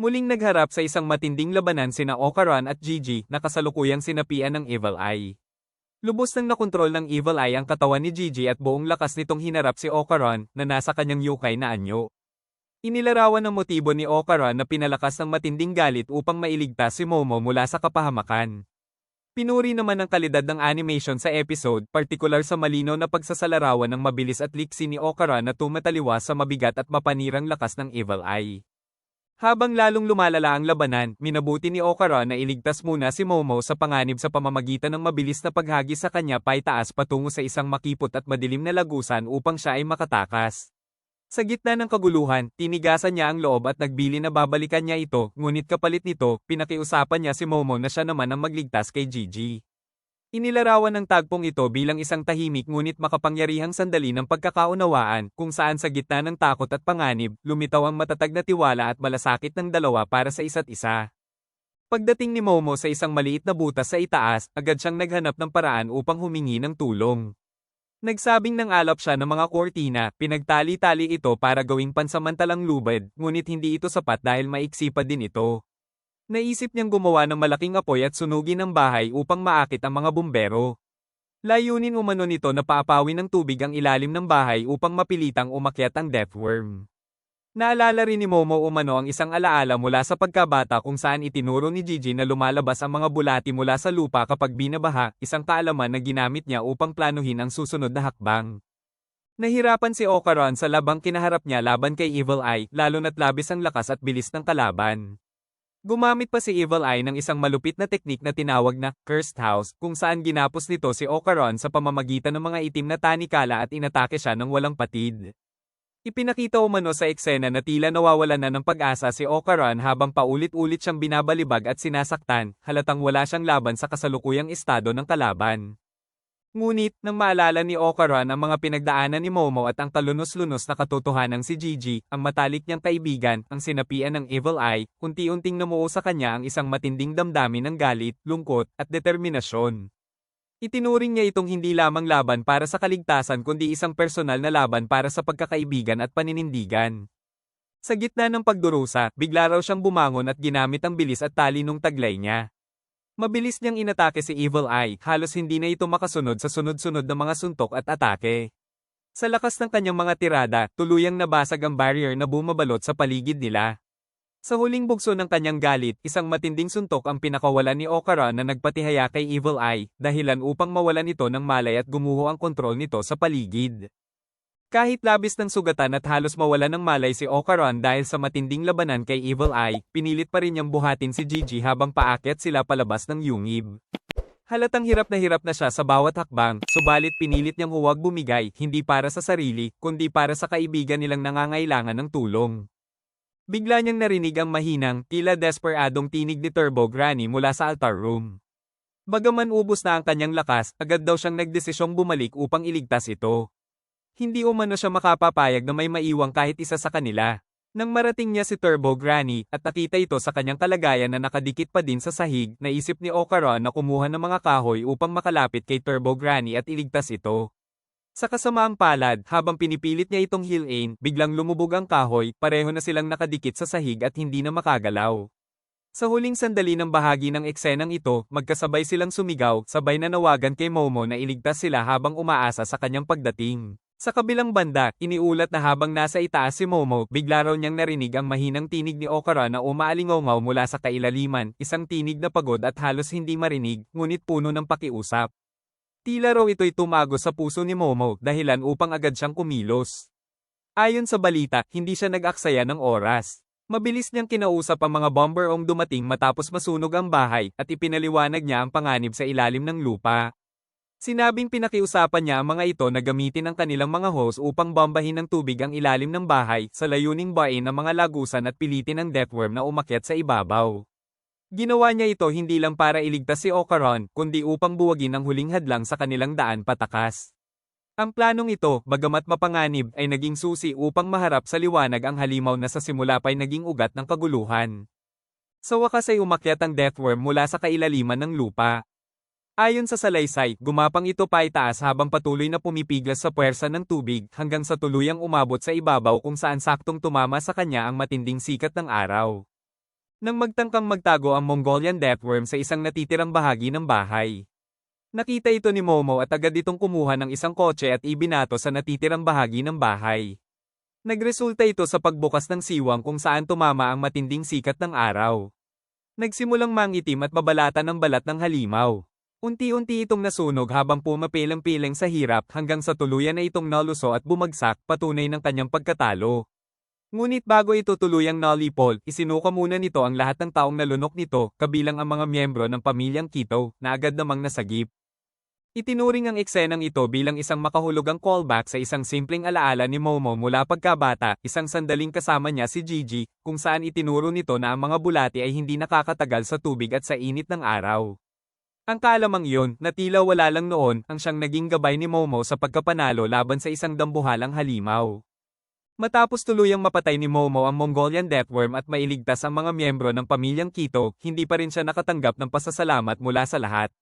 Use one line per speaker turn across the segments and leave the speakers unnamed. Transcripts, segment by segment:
Muling nagharap sa isang matinding labanan sina Okaran at Gigi na kasalukuyang sinapian ng Evil Eye. Lubos nang nakontrol ng Evil Eye ang katawan ni Gigi at buong lakas nitong hinarap si Okaran na nasa kanyang yukay na anyo. Inilarawan ng motibo ni Okaran na pinalakas ng matinding galit upang mailigtas si Momo mula sa kapahamakan. Pinuri naman ang kalidad ng animation sa episode, partikular sa malinaw na pagsasalarawan ng mabilis at liksi ni Okaran na tumataliwas sa mabigat at mapanirang lakas ng Evil Eye. Habang lalong lumalala ang labanan, minabuti ni Okara na iligtas muna si Momo sa panganib sa pamamagitan ng mabilis na paghagis sa kanya paitaas patungo sa isang makipot at madilim na lagusan upang siya ay makatakas. Sa gitna ng kaguluhan, tinigasan niya ang loob at nagbili na babalikan niya ito, ngunit kapalit nito, pinakiusapan niya si Momo na siya naman ang magligtas kay Gigi. Inilarawan ng tagpong ito bilang isang tahimik ngunit makapangyarihang sandali ng pagkakaunawaan kung saan sa gitna ng takot at panganib, lumitaw ang matatag na tiwala at malasakit ng dalawa para sa isa't isa. Pagdating ni Momo sa isang maliit na butas sa itaas, agad siyang naghanap ng paraan upang humingi ng tulong. Nagsabing nang alap siya ng mga kortina, pinagtali-tali ito para gawing pansamantalang lubad, ngunit hindi ito sapat dahil maiksi pa din ito. Naisip niyang gumawa ng malaking apoy at sunugin ang bahay upang maakit ang mga bumbero. Layunin umano nito na paapawin ng tubig ang ilalim ng bahay upang mapilitang umakyat ang deathworm. Naalala rin ni Momo umano ang isang alaala mula sa pagkabata kung saan itinuro ni Gigi na lumalabas ang mga bulati mula sa lupa kapag binabaha, isang kaalaman na ginamit niya upang planuhin ang susunod na hakbang. Nahirapan si Okaran sa labang kinaharap niya laban kay Evil Eye, lalo na't labis ang lakas at bilis ng kalaban. Gumamit pa si Evil Eye ng isang malupit na teknik na tinawag na Cursed House kung saan ginapos nito si Okaron sa pamamagitan ng mga itim na tanikala at inatake siya ng walang patid. Ipinakita umano sa eksena na tila nawawalan na ng pag-asa si Okaran habang paulit-ulit siyang binabalibag at sinasaktan, halatang wala siyang laban sa kasalukuyang estado ng kalaban. Ngunit, nang maalala ni Okaran ang mga pinagdaanan ni Momo at ang kalunos-lunos na katotohanan si Gigi, ang matalik niyang kaibigan, ang sinapian ng Evil Eye, unti-unting namuo sa kanya ang isang matinding damdamin ng galit, lungkot, at determinasyon. Itinuring niya itong hindi lamang laban para sa kaligtasan kundi isang personal na laban para sa pagkakaibigan at paninindigan. Sa gitna ng pagdurusa, bigla raw siyang bumangon at ginamit ang bilis at tali nung taglay niya. Mabilis niyang inatake si Evil Eye, halos hindi na ito makasunod sa sunod-sunod na mga suntok at atake. Sa lakas ng kanyang mga tirada, tuluyang nabasag ang barrier na bumabalot sa paligid nila. Sa huling bugso ng kanyang galit, isang matinding suntok ang pinakawalan ni Okara na nagpatihaya kay Evil Eye, dahilan upang mawalan ito ng malay at gumuho ang kontrol nito sa paligid. Kahit labis ng sugatan at halos mawala ng malay si Okaran dahil sa matinding labanan kay Evil Eye, pinilit pa rin niyang buhatin si Gigi habang paakyat sila palabas ng yungib. Halatang hirap na hirap na siya sa bawat hakbang, subalit pinilit niyang huwag bumigay, hindi para sa sarili, kundi para sa kaibigan nilang nangangailangan ng tulong. Bigla niyang narinig ang mahinang, tila desperadong tinig ni Turbo Granny mula sa altar room. Bagaman ubos na ang kanyang lakas, agad daw siyang nagdesisyong bumalik upang iligtas ito. Hindi umano siya makapapayag na may maiwang kahit isa sa kanila. Nang marating niya si Turbo Granny at nakita ito sa kanyang kalagayan na nakadikit pa din sa sahig, naisip ni Okaran na kumuha ng mga kahoy upang makalapit kay Turbo Granny at iligtas ito. Sa kasamaang palad, habang pinipilit niya itong hilain, biglang lumubog ang kahoy, pareho na silang nakadikit sa sahig at hindi na makagalaw. Sa huling sandali ng bahagi ng eksenang ito, magkasabay silang sumigaw, sabay na nawagan kay Momo na iligtas sila habang umaasa sa kanyang pagdating. Sa kabilang banda, iniulat na habang nasa itaas si Momo, bigla raw niyang narinig ang mahinang tinig ni Okara na umaalingongaw mula sa kailaliman, isang tinig na pagod at halos hindi marinig, ngunit puno ng pakiusap. Tila raw ito'y tumago sa puso ni Momo dahilan upang agad siyang kumilos. Ayon sa balita, hindi siya nag-aksaya ng oras. Mabilis niyang kinausap ang mga bomber-ong dumating matapos masunog ang bahay at ipinaliwanag niya ang panganib sa ilalim ng lupa. Sinabing pinakiusapan niya ang mga ito na gamitin ang kanilang mga hose upang bombahin ng tubig ang ilalim ng bahay sa layuning bain ng mga lagusan at pilitin ang deathworm na umakyat sa ibabaw. Ginawa niya ito hindi lang para iligtas si Okaron, kundi upang buwagin ang huling hadlang sa kanilang daan patakas. Ang planong ito, bagamat mapanganib, ay naging susi upang maharap sa liwanag ang halimaw na sa simula pa'y naging ugat ng kaguluhan. Sa wakas ay umakyat ang deathworm mula sa kailaliman ng lupa. Ayon sa salaysay, gumapang ito pa itaas habang patuloy na pumipiglas sa puwersa ng tubig hanggang sa tuluyang umabot sa ibabaw kung saan saktong tumama sa kanya ang matinding sikat ng araw. Nang magtangkang magtago ang Mongolian deathworm sa isang natitirang bahagi ng bahay. Nakita ito ni Momo at agad itong kumuha ng isang kotse at ibinato sa natitirang bahagi ng bahay. Nagresulta ito sa pagbukas ng siwang kung saan tumama ang matinding sikat ng araw. Nagsimulang mangitim at babalatan ng balat ng halimaw. Unti-unti itong nasunog habang pumapilang-pilang sa hirap hanggang sa tuluyan na itong naluso at bumagsak patunay ng kanyang pagkatalo. Ngunit bago ito tuluyang nalipol, isinuka muna nito ang lahat ng taong nalunok nito, kabilang ang mga miyembro ng pamilyang Kito, na agad namang nasagip. Itinuring ang eksenang ito bilang isang makahulugang callback sa isang simpleng alaala ni Momo mula pagkabata, isang sandaling kasama niya si Gigi, kung saan itinuro nito na ang mga bulati ay hindi nakakatagal sa tubig at sa init ng araw. Ang kalamang iyon, na tila wala lang noon, ang siyang naging gabay ni Momo sa pagkapanalo laban sa isang dambuhalang halimaw. Matapos tuluyang mapatay ni Momo ang Mongolian deathworm at mailigtas ang mga miyembro ng pamilyang Kito, hindi pa rin siya nakatanggap ng pasasalamat mula sa lahat.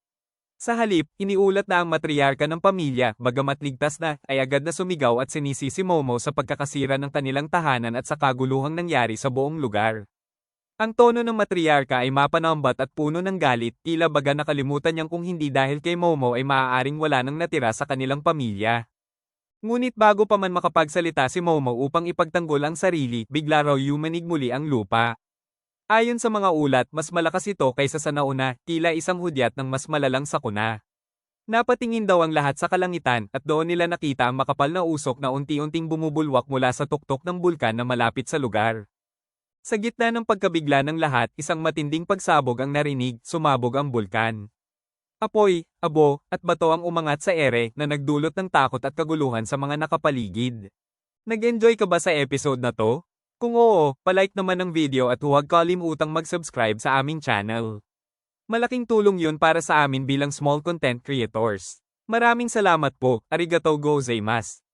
Sa halip, iniulat na ang matriarka ng pamilya, bagamat ligtas na, ay agad na sumigaw at sinisi si Momo sa pagkakasira ng kanilang tahanan at sa kaguluhang nangyari sa buong lugar. Ang tono ng matriarka ay mapanambat at puno ng galit, tila baga nakalimutan niyang kung hindi dahil kay Momo ay maaaring wala nang natira sa kanilang pamilya. Ngunit bago pa man makapagsalita si Momo upang ipagtanggol ang sarili, bigla raw yumanig muli ang lupa. Ayon sa mga ulat, mas malakas ito kaysa sa nauna, tila isang hudyat ng mas malalang sakuna. Napatingin daw ang lahat sa kalangitan at doon nila nakita ang makapal na usok na unti-unting bumubulwak mula sa tuktok ng bulkan na malapit sa lugar. Sa gitna ng pagkabigla ng lahat, isang matinding pagsabog ang narinig, sumabog ang bulkan. Apoy, abo, at bato ang umangat sa ere na nagdulot ng takot at kaguluhan sa mga nakapaligid. Nag-enjoy ka ba sa episode na to? Kung oo, palike naman ang video at huwag kalimutang mag-subscribe sa aming channel. Malaking tulong yun para sa amin bilang small content creators. Maraming salamat po, arigatou gozaimasu.